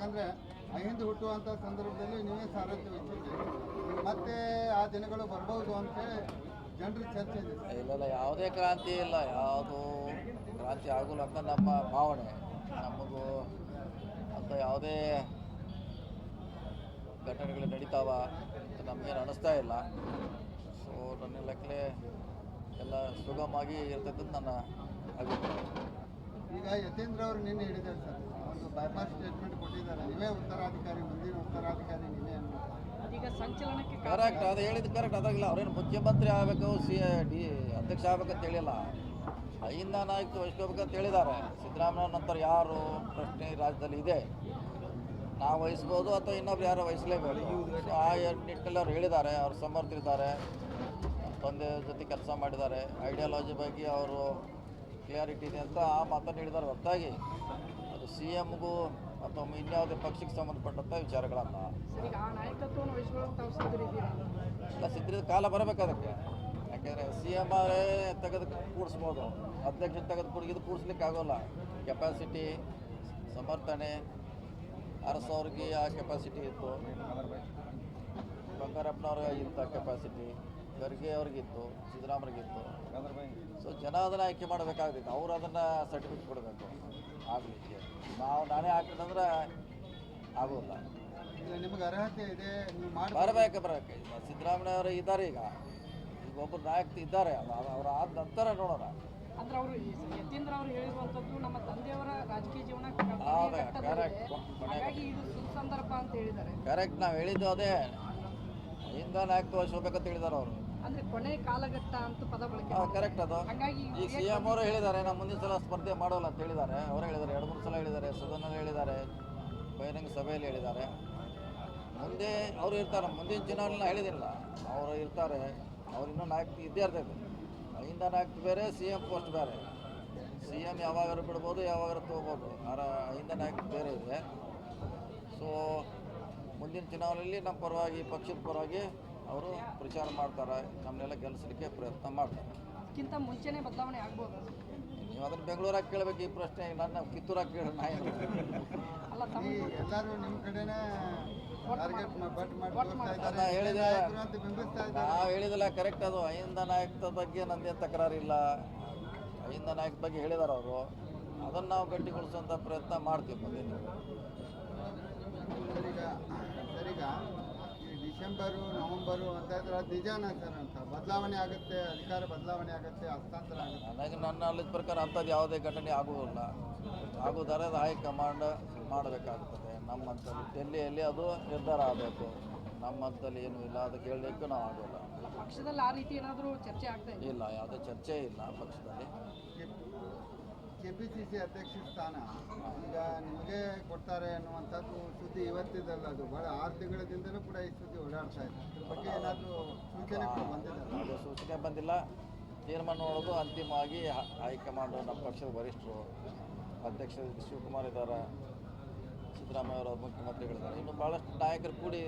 ಯಾಕಂದ್ರೆ ಅಹಿಂದ ಹುಟ್ಟುವಂಥ ಸಂದರ್ಭದಲ್ಲಿ ನೀವೇ ಸಾರಥ್ಯ ವಹಿಸಿದ್ರಿ. ಮತ್ತೆ ಆ ದಿನಗಳು ಬರ್ಬೋದು ಅಂತೇಳಿ ಜನರ ಚರ್ಚೆ ಇದೆ. ಇಲ್ಲ ಇಲ್ಲ ಯಾವುದೇ ಕ್ರಾಂತಿ ಇಲ್ಲ. ಯಾವುದು ಕ್ರಾಂತಿ ಆಗೋಲ್ಲ ಅಂತ ನಮ್ಮ ಭಾವನೆ. ನಮಗೂ ಅಂತ ಯಾವುದೇ ಘಟನೆಗಳು ನಡೀತಾವ ಅಂತ ನಮಗೇನು ಅನಿಸ್ತಾ ಇಲ್ಲ. ಸೊ ನನ್ನ ಲೆಕ್ಕಲೆ ಎಲ್ಲ ಸುಗಮವಾಗಿ ಇರ್ತಕ್ಕಂಥ ನನ್ನ ಅಭಿಪ್ರಾಯ. ಈಗ ಯತೇಂದ್ರ ಅವರು ನಿನ್ನೆ ಹೇಳಿದ್ದಾರೆ ಸರ್. ಒಂದು ಸ್ಟೇಟ್ಮೆಂಟ್ ಕೊಟ್ಟಿದ್ದಾರೆ. ನೀವೇ ಉತ್ತರಾಧಿಕಾರಿ ಮುಂದಿನ ಉತ್ತರಾಧಿಕಾರಿ ನೀವೇ ಅನ್ನೋ ಅದೀಗ ಸಂಚಲನಕ್ಕೆ ಕರೆಕ್ಟ್ ಅದು ಹೇಳಿದ್ದು ಕರೆಕ್ಟ್ ಅದಾಗಿಲ್ಲ ಅವ್ರೇನು ಮುಖ್ಯಮಂತ್ರಿ ಆಗಬೇಕು ಸಿ ಡಿ ಅಧ್ಯಕ್ಷ ಅಂತ ಹೇಳಿಲ್ಲ. ಐಂದ ವಹಿಸ್ಕೋಬೇಕು ಅಂತ ಹೇಳಿದ್ದಾರೆ. ಸಿದ್ದರಾಮಯ್ಯ ನಂತರ ಯಾರು ಪ್ರಶ್ನೆ ರಾಜ್ಯದಲ್ಲಿ ಇದೆ? ನಾವು ವಹಿಸ್ಬೋದು ಅಥವಾ ಇನ್ನೊಬ್ರು ಯಾರು ವಹಿಸಲೇಬೇಕು? ಆ ನಿಟ್ಟಿನಲ್ಲಿ ಅವ್ರು ಹೇಳಿದ್ದಾರೆ. ಅವ್ರು ಸಮರ್ಥಿದ್ದಾರೆ ತಂದೆ ಜೊತೆ ಕೆಲಸ ಮಾಡಿದ್ದಾರೆ. ಐಡಿಯಾಲಜಿ ಬಗ್ಗೆ ಅವರು ಕ್ಲಿಯಾರಿಟಿ ಇದೆ ಅಂತ ಆ ಮಾತನ್ನು ಹೇಳಿದ್ದಾರೆ ಹೊರತಾಗಿ ಸಿ ಎಮ್ಗೂ ಅಥವಾ ಇನ್ಯಾವುದೇ ಪಕ್ಷಕ್ಕೆ ಸಂಬಂಧಪಟ್ಟಂಥ ವಿಚಾರಗಳಲ್ಲ ಇಲ್ಲ ಸಿದ್ಧರಿದ ಕಾಲ ಬರಬೇಕು ಅದಕ್ಕೆ. ಯಾಕೆಂದರೆ ಸಿ ಎಂ ಅವರೇ ತೆಗೆದು ಕೂಡಿಸ್ಬೋದು. ಅಧ್ಯಕ್ಷ ತೆಗೆದು ಇದು ಕೂಡಿಸ್ಲಿಕ್ಕೆ ಆಗೋಲ್ಲ. ಕೆಪಾಸಿಟಿ ಸಮರ್ಥನೆ ಅರಸು ಅವ್ರಿಗೆ ಆ ಕೆಪಾಸಿಟಿ ಇತ್ತು. ಬಂಗಾರಪ್ಪನವ್ರಿಗೆ ಇಂಥ ಕೆಪಾಸಿಟಿ ಖರ್ಗೆ ಅವ್ರಿಗಿತ್ತು ಸಿದ್ದರಾಮರಿಗಿತ್ತು ಸೊ ಜನ ಅದನ್ನು ಆಯ್ಕೆ ಮಾಡಬೇಕಾಗ್ತಿತ್ತು. ಅವರು ಅದನ್ನು ಸರ್ಟಿಫಿಕೇಟ್ ಕೊಡಬೇಕು ಆಗಲಿಕ್ಕೆ. ನಾವು ನಾನೇ ಹಾಕಿದಂದ್ರೆ ಆಗೋಲ್ಲ ನಿಮಗೆ ಅರ್ಹತೆ ಇದೆ ನೀವು ಮಾಡಿ ಬರಬೇಕು ಬರಬೇಕು. ಈಗ ಸಿದ್ದರಾಮಯ್ಯ ಅವರು ಇದ್ದಾರೆ ಈಗ. ಈಗ ಒಬ್ಬರು ನಾಯಕ ಇದ್ದಾರೆ ಅವ್ರು ಆದ ನಂತರ ನೋಡೋಣ. ಅಂದ್ರೆ ಅವರು ಯತೀಂದ್ರ ಅವರು ಹೇಳಿರುವಂಥದ್ದು ನಮ್ಮ ತಂದೆಯವರ ರಾಜಕೀಯ ಜೀವನ ಹೌದು, ಕೊನೆಯ ಘಟ್ಟದಲ್ಲಿದೆ. correct. ಹಾಗಾಗಿ ಇದು ಸುಸಂದರ್ಭ ಅಂತ ಹೇಳಿದ್ದಾರೆ. ಕರೆಕ್ಟ್ ನಾವು ಹೇಳಿದ್ದು ಅದೇ. ಹಿಂದ ನಾಯಕ ತೋರಿಸ್ಬೇಕಂತ ಹೇಳಿದಾರ ಅವರು. ಅಂದ್ರೆ ಕೊನೆ ಕಾಲಘಟ್ಟ ಅಂತ ಪದ ಬಳಕೆ ಹಾಂ ಕರೆಕ್ಟ್ ಅದು. ಹಾಗಾಗಿ ಈಗ ಸಿ ಎಂ ಅವರು ಹೇಳಿದ್ದಾರೆ ನಾವು ಮುಂದಿನ ಸಲ ಸ್ಪರ್ಧೆ ಮಾಡೋಲ್ಲ ಅಂತ ಹೇಳಿದ್ದಾರೆ. ಅವರು ಹೇಳಿದ್ದಾರೆ ಎರಡು ಮೂರು ಸಲ ಹೇಳಿದ್ದಾರೆ ಸದನಲ್ಲಿ ಹೇಳಿದ್ದಾರೆ ಬಹಿರಂಗ ಸಭೆಯಲ್ಲಿ ಹೇಳಿದ್ದಾರೆ. ಮುಂದೆ ಅವರು ಇರ್ತಾರೆ ಮುಂದಿನ ಚುನಾವಣೆ ಹೇಳಿದಿಲ್ಲ ಅವರು ಇರ್ತಾರೆ ಅವ್ರು ಇನ್ನೂ ನಾಯಕ ಇದ್ದೇ ಇರ್ತೈತೆ ಅಹಿಂದ ನಾಯಕ ಬೇರೆ ಸಿ ಎಂ ಪೋಸ್ಟ್ ಬೇರೆ. ಸಿ ಎಂ ಯಾವಾಗಾರು ಬಿಡ್ಬೋದು ಯಾವಾಗಾರು ತೊಗೋಬೋದು. ಆರ ಹಿಂದೆ ನಾಯಕ ಬೇರೆ ಇದೆ. ಸೊ ಮುಂದಿನ ಚುನಾವಣೆಯಲ್ಲಿ ನಮ್ಮ ಪರವಾಗಿ ಪಕ್ಷದ ಪರವಾಗಿ ಅವರು ಪ್ರಚಾರ ಮಾಡ್ತಾರೆ ನಮ್ಮನ್ನೆಲ್ಲ ಗೆಲ್ಲಿಸಲಿಕ್ಕೆ ಪ್ರಯತ್ನ ಮಾಡ್ತಾರೆ. ಅದಕ್ಕಿಂತ ಮುಂಚೆನೆ ಬದಲಾವಣೆ ಆಗ್ಬೋದು? ನೀವು ಅದನ್ನು ಬೆಂಗಳೂರಾಗ ಕೇಳಬೇಕು ಈ ಪ್ರಶ್ನೆ ನನ್ನ ಕಿತ್ತೂರಾಗ ಕೇಳ ನಾ ಏನು ಅಲ್ಲ ತಮ್ಮ ಈ ಎಲ್ಲರೂ ನಿಮ್ಮ ಕಡೆನೇ ಟಾರ್ಗೆಟ್ ಬಟ್ ಮಾಡಿ ಹೇಳಿದೆ. ಅಂತ ಬಿಂಬಿಸ್ತಾ ಇದ್ದಾರೆ. ನಾವು ಹೇಳಿದಿಲ್ಲ ಕರೆಕ್ಟ್ ಅದು. ಅಹಿಂದ ನಾಯಕದ ಬಗ್ಗೆ ನಂದೇ ತಕರಾರಿಲ್ಲ ಅಹಿಂದ ನಾಯಕ ಬಗ್ಗೆ ಹೇಳಿದಾರೆ ಅವರು. ಅದನ್ನು ನಾವು ಗಟ್ಟಿಗೊಳಿಸುವಂಥ ಪ್ರಯತ್ನ ಮಾಡ್ತೀವಿ ಮುಂದಿನ ಡಿಸೆಂಬರು ನವಂಬರು ಅಂತ ಹೇಳಿದ್ರೆ ಅದು ನಿಜಾನ ಸರ್ ಅಂತ. ಬದಲಾವಣೆ ಆಗುತ್ತೆ ಅಧಿಕಾರ ಬದಲಾವಣೆ ಆಗುತ್ತೆ ಹಸ್ತಾಂತರ ಆಗುತ್ತೆ. ನನಗೆ ನನ್ನ ಅಲ್ಲಿದ್ದ ಪ್ರಕಾರ ಅಂಥದ್ದು ಯಾವುದೇ ಘಟನೆ ಆಗುವುದಿಲ್ಲ. ಆಗುವುದಾರೆ ಅದು ಹೈಕಮಾಂಡ್ ಮಾಡಬೇಕಾಗ್ತದೆ. ನಮ್ಮಂಥಲ್ಲಿ ಡೆಲ್ಲಿಯಲ್ಲಿ ಅದು ನಿರ್ಧಾರ ಆಗಬೇಕು. ನಮ್ಮ ಹಂತದಲ್ಲಿ ಏನೂ ಇಲ್ಲ ಅದಕ್ಕೆ ಹೇಳಲಿಕ್ಕೂ ನಾವು ಆಗೋಲ್ಲ. ಪಕ್ಷದಲ್ಲಿ ಆ ರೀತಿ ಏನಾದರೂ ಚರ್ಚೆ ಆಗ್ತಾ ಇಲ್ಲ ಯಾವುದೇ ಚರ್ಚೆ ಇಲ್ಲ ಪಕ್ಷದಲ್ಲಿ. ಕೆ ಪಿ ಸಿ ಸಿ ಅಧ್ಯಕ್ಷ ಸ್ಥಾನ. ಈಗ ನಿಮಗೆ ಕೊಡ್ತಾರೆ ಅನ್ನುವಂಥದ್ದು ಸುದ್ದಿ ಇವತ್ತಿದ್ದಲ್ಲ ಅದು. ಭಾಳ ಆರು ತಿಂಗಳದಿಂದಲೂ ಕೂಡ ಈ ಸುದ್ದಿ ಓಡಾಡ್ತಾ ಇದೆ. ಅದ್ರ ಬಗ್ಗೆ ಏನಾದರೂ ಸೂಚನೆ ಬಂದಿದೆ ಸೂಚನೆ ಬಂದಿಲ್ಲ. ತೀರ್ಮಾನ ನೋಡೋದು ಅಂತಿಮವಾಗಿ ಆಯ್ಕೆ ಹೈಕಮಾಂಡ್ ನಮ್ಮ ಪಕ್ಷದ ವರಿಷ್ಠರು ಅಧ್ಯಕ್ಷ ಶಿವಕುಮಾರ್ ಇದ್ದಾರೆ. ಸಿದ್ದರಾಮಯ್ಯ ಅವರು ಮುಖ್ಯಮಂತ್ರಿಗಳಿದ್ದಾರೆ. ಇನ್ನು ಭಾಳಷ್ಟು ನಾಯಕರು ಕೂಡಿ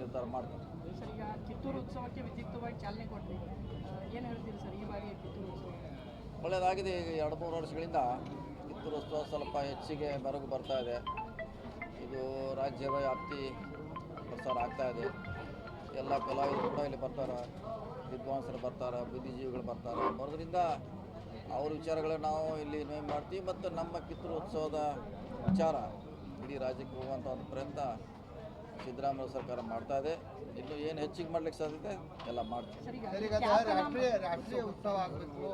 ನಿರ್ಧಾರ ಮಾಡ್ತಾರೆ. ಸರ್ ಈಗ ಕಿತ್ತೂರು ಉತ್ಸವಕ್ಕೆ ವಿದ್ಯುಕ್ತವಾಗಿ ಚಾಲನೆ ಕೊಟ್ಟರಿ ಏನು ಹೇಳ್ತೀರಿ ಸರ್ ಈ ಬಾರಿ ಕಿತ್ತೂರು ಉತ್ಸವ ಒಳ್ಳೆಯದಾಗಿದೆ ಈಗ ಎರಡು ಮೂರು ವರ್ಷಗಳಿಂದ. ಕಿತ್ತೂರು ಸ್ವಲ್ಪ ಹೆಚ್ಚಿಗೆ ಮೆರುಗು ಬರ್ತಾ ಇದೆ. ಇದು ರಾಜ್ಯದ ವ್ಯಾಪ್ತಿ ಪ್ರಸಾರ ಆಗ್ತಾ ಇದೆ. ಎಲ್ಲ ಕಲಾವಿದರು ಕೂಡ ಇಲ್ಲಿ ಬರ್ತಾರೆ. ವಿದ್ವಾಂಸರು ಬರ್ತಾರೆ, ಬುದ್ಧಿಜೀವಿಗಳು ಬರ್ತಾರೆ. ಬರೋದ್ರಿಂದ ಅವ್ರ ವಿಚಾರಗಳನ್ನ ನಾವು ಇಲ್ಲಿ ನೇಮ್ ಮಾಡ್ತೀವಿ. ಮತ್ತು ನಮ್ಮ ಕಿತ್ತೂರು ಉತ್ಸವದ ವಿಚಾರ ಇಡೀ ರಾಜ್ಯಕ್ಕೆ ಹೋಗುವಂಥ ಒಂದು ಪ್ರಯತ್ನ ಸಿದ್ದರಾಮಯ್ಯ ಸರ್ಕಾರ ಮಾಡ್ತಾ ಇದೆ. ಇನ್ನು ಏನು ಹೆಚ್ಚಿಗೆ ಮಾಡ್ಲಿಕ್ಕೆ ಸಾಧ್ಯತೆ ಎಲ್ಲ ಮಾಡ್ತೀವಿ. ರಾಷ್ಟ್ರೀಯ ರಾಷ್ಟ್ರೀಯ ಉತ್ಸವ ಆಗಬೇಕು.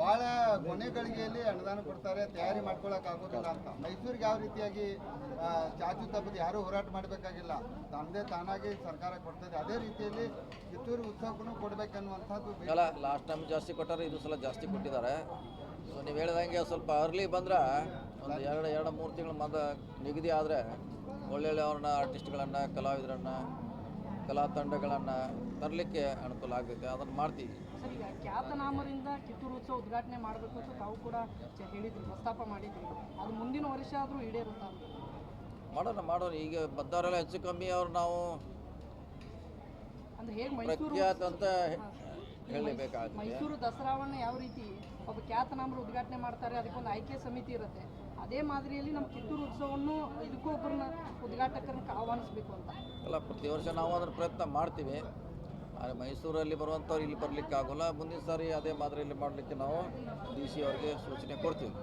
ಭಾಳ ಕೊನೆ ಗಳಿಗೆಯಲ್ಲಿ ಅನುದಾನ ಕೊಡ್ತಾರೆ ತಯಾರಿ ಮಾಡ್ಕೊಳಕ್ ಆಗೋದಿಲ್ಲ ಅಂತ. ಮೈಸೂರಿಗೆ ಯಾವ ರೀತಿಯಾಗಿ ಚಾಚು ತಪ್ಪದು ಯಾರು ಹೋರಾಟ ಮಾಡಬೇಕಾಗಿಲ್ಲ. ತಮ್ಮದೇ ತಾನಾಗಿ ಸರ್ಕಾರ ಕೊಡ್ತದೆ. ಅದೇ ರೀತಿಯಲ್ಲಿ ಕಿತ್ತೂರು ಉತ್ಸವಕ್ಕೂ ಕೊಡ್ಬೇಕನ್ನುವಂಥದ್ದು. ಅಲ್ಲ ಲಾಸ್ಟ್ ಟೈಮ್ ಜಾಸ್ತಿ ಕೊಟ್ಟಾರೆ ಇದು ಸಲ ಜಾಸ್ತಿ ಕೊಟ್ಟಿದ್ದಾರೆ. ಸೊ ನೀವು ಹೇಳ್ದಂಗೆ ಸ್ವಲ್ಪ ಅರ್ಲಿ ಬಂದ್ರೆ ಒಂದು ಎರಡು ಎರಡು ಮೂರು ತಿಂಗಳು ಮದ ನಿಗದಿ ಆದರೆ ಒಳ್ಳೊಳ್ಳೆ ಅವ್ರನ್ನ ಆರ್ಟಿಸ್ಟ್ಗಳನ್ನು ಕಲಾವಿದರನ್ನು ಕಲಾ ತಂಡಗಳನ್ನು ತರಲಿಕ್ಕೆ ಅನುಕೂಲ ಆಗ್ತೈತೆ. ಅದನ್ನು ಮಾಡ್ತೀವಿ. ಸರ್ ಈಗ ಖ್ಯಾತನಾಮರಿಂದ ಕಿತ್ತೂರು ಉತ್ಸವ ಉದ್ಘಾಟನೆ ಮಾಡಬೇಕು ಅಂತ ತಾವು ಕೂಡ ಚ- ಹೇಳಿದ್ರಿ ಪ್ರಸ್ತಾಪ ಮಾಡಿದ್ರಿ. ಅದು ಮುಂದಿನ ವರ್ಷ ಆದರೂ ಈಡೇರುತ್ತಾ? ಮಾಡೋಣ ಮಾಡೋಣ. ಈಗ ಬದ್ದವರೆಲ್ಲ ಹೆಚ್ಚು ಕಮ್ಮಿ ಅವ್ರು ನಾವು ಅಂದ್ರೆ ಹೇಗೆ ಮೈಸೂರು ಪ್ರಖ್ಯಾತ ಅಂತ ಹೇಳಲೇಬೇಕಾಗ್ತದೆ ಮೈಸೂರು ದಸರಾವನ್ನ ಯಾವ ರೀತಿ ಖ್ಯಾತನಾಮರು ಉದ್ಘಾಟನೆ ಮಾಡ್ತಾರೆ, ಅದಕ್ಕೊಂದು ಆಯ್ಕೆ ಸಮಿತಿ ಇರುತ್ತೆ. ಅದೇ ಮಾದರಿಯಲ್ಲಿ ನಮ್ಮ ಕಿತ್ತೂರು ಉತ್ಸವವನ್ನು ಇದಕ್ಕೂ ಒಬ್ಬರನ್ನ ಉದ್ಘಾಟಕರನ್ನ ಆಹ್ವಾನಿಸ್ಬೇಕು ಅಂತ. ಅಲ್ಲ, ಪ್ರತಿ ವರ್ಷ ನಾವು ಅದರ ಪ್ರಯತ್ನ ಮಾಡ್ತೀವಿ. ಆದರೆ ಮೈಸೂರಲ್ಲಿ ಬರುವಂಥವ್ರು ಇಲ್ಲಿ ಬರಲಿಕ್ಕೆ ಆಗೋಲ್ಲ. ಮುಂದಿನ ಸಾರಿ ಅದೇ ಮಾದರಿಯಲ್ಲಿ ಮಾಡಲಿಕ್ಕೆ ನಾವು ಡಿ ಸಿ ಅವರಿಗೆ ಸೂಚನೆ ಕೊಡ್ತೀವಿ.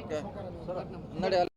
ಓಕೆ ಸರ್ ಅಲ್ಲಿ.